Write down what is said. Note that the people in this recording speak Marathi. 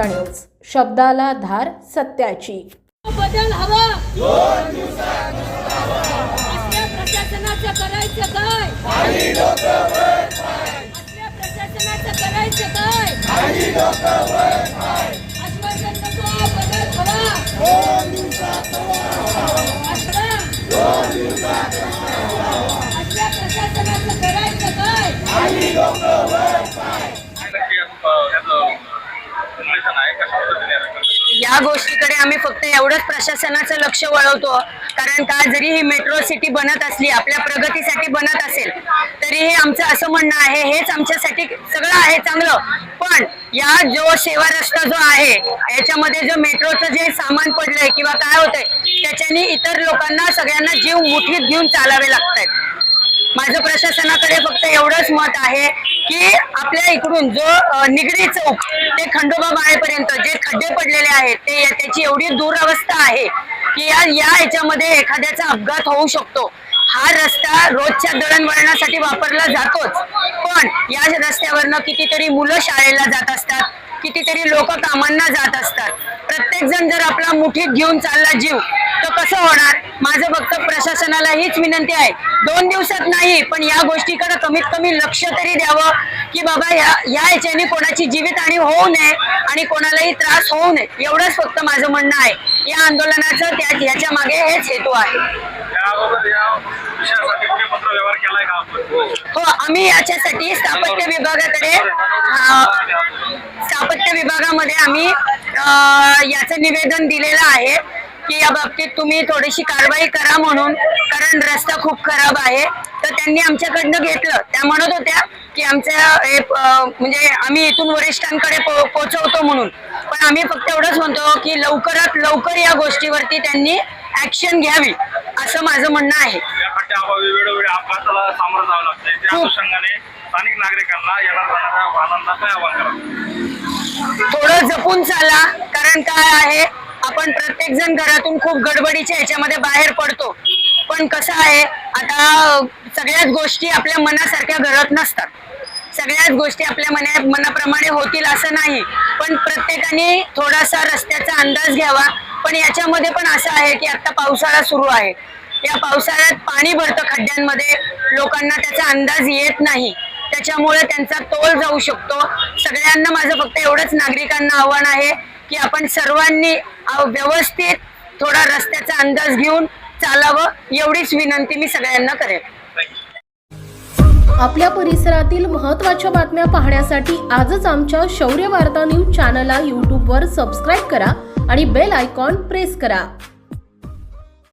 वार्ता न्यूज शब्दाला धार सत्याची. बदल हवा. प्रशासनाचं करायचं काय? प्रशासनाचं करायचं काय आश्वासन नको बदल हवा आश्वासन. आपल्या प्रशासनाचं करायचं काय या गोष्टीकडे आम्ही फक्त एवढंच प्रशासनाचं लक्ष वळवतो. कारण का जरी ही मेट्रो सिटी बनत असली आपल्या प्रगतीसाठी बनत असेल तरीही आमचं असं म्हणणं आहे हेच आमच्यासाठी सगळं आहे चांगलं. पण या जो सेवा रस्ता जो आहे याच्यामध्ये जो मेट्रोचं जे सामान पडलंय किंवा काय होतंय त्याच्यानी इतर लोकांना सगळ्यांना जीव मुठीत घेऊन चालावे लागतात माझं प्रशासनाकडे फक्त एवढंच मत आहे की आपल्या इकडून जो निगडी चौक ते खंडोबा माळेपर्यंत जे खड्डे पडलेले आहेत ते त्याची एवढी दुरवस्था आहे की या या याच्यामध्ये एखाद्याचा अपघात होऊ शकतो. हा रस्ता रोजच्या दळणवळणासाठी वापरला जातोच. पण या रस्त्यावरनं कितीतरी मुलं शाळेला जात असतात कितीतरी लोक कामांना जात असतात. प्रत्येक जण जर आपला मुठीत घेऊन चालला जीव तर कसं होणार? माझं फक्त प्रशासनाला हीच विनंती आहे दोन दिवसात नाही पण या गोष्टीकडे कमीत कमी लक्ष तरी द्यावं की बाबा या या याच्याने कोणाची जीवितहानी होऊ नये आणि कोणालाही त्रास होऊ नये. एवढंच फक्त माझं म्हणणं आहे. या आंदोलनाचं त्या याच्या मागे हेच हेतू आहे. हो आम्ही याच्यासाठी स्थापत्य विभागाकडे स्थापत्य विभागामध्ये आम्ही याचं निवेदन दिलेलं आहे. की या बाबतीत तुम्ही थोडीशी कारवाई करा म्हणून कारण रस्ता खूप खराब आहे. तर त्यांनी आमच्याकडनं घेतलं. त्या म्हणत होत्या की आमच्या म्हणजे आम्ही इथून वरिष्ठांकडे पो- पोहोचवतो म्हणून. पण आम्ही फक्त एवढंच म्हणतो की लवकरात लवकर या गोष्टीवरती त्यांनी ऍक्शन घ्यावी असं माझं म्हणणं आहे. स्थानिक नागरिकांना थोडं जपून चाला कारण काय आहे आपण प्रत्येक जण घरातून खूप गडबडीच्या ह्याच्यामध्ये बाहेर पडतो. पण कसं आहे आता सगळ्याच गोष्टी आपल्या मनासारख्या घडत नसतात. सगळ्याच गोष्टी आपल्या मना मनाप्रमाणे होतील असं नाही. पण प्रत्येकाने थोडासा रस्त्याचा अंदाज घ्यावा. पण याच्यामध्ये पण असं आहे की आता पावसाळा सुरू आहे. या पावसाळ्यात पाणी भरतं खड्ड्यांमध्ये. लोकांना त्याचा अंदाज येत नाही. त्याच्यामुळे त्यांचा तोल जाऊ शकतो. सगळ्यांना माझं फक्त एवढंच नागरिकांना आव्हान आहे. की आपण सर्वांनी व्यवस्थित थोडा रस्त्याचा अंदाज घेऊन चालावं एवढीच विनंती मी सगळ्यांना करेन आपल्या परिसरातील महत्त्वाच्या बातम्या पाहण्यासाठी आजच आमच्या शौर्य वार्ता न्यूज चॅनलला यूट्यूबवर सबस्क्राईब करा आणि बेल आयकॉन प्रेस करा.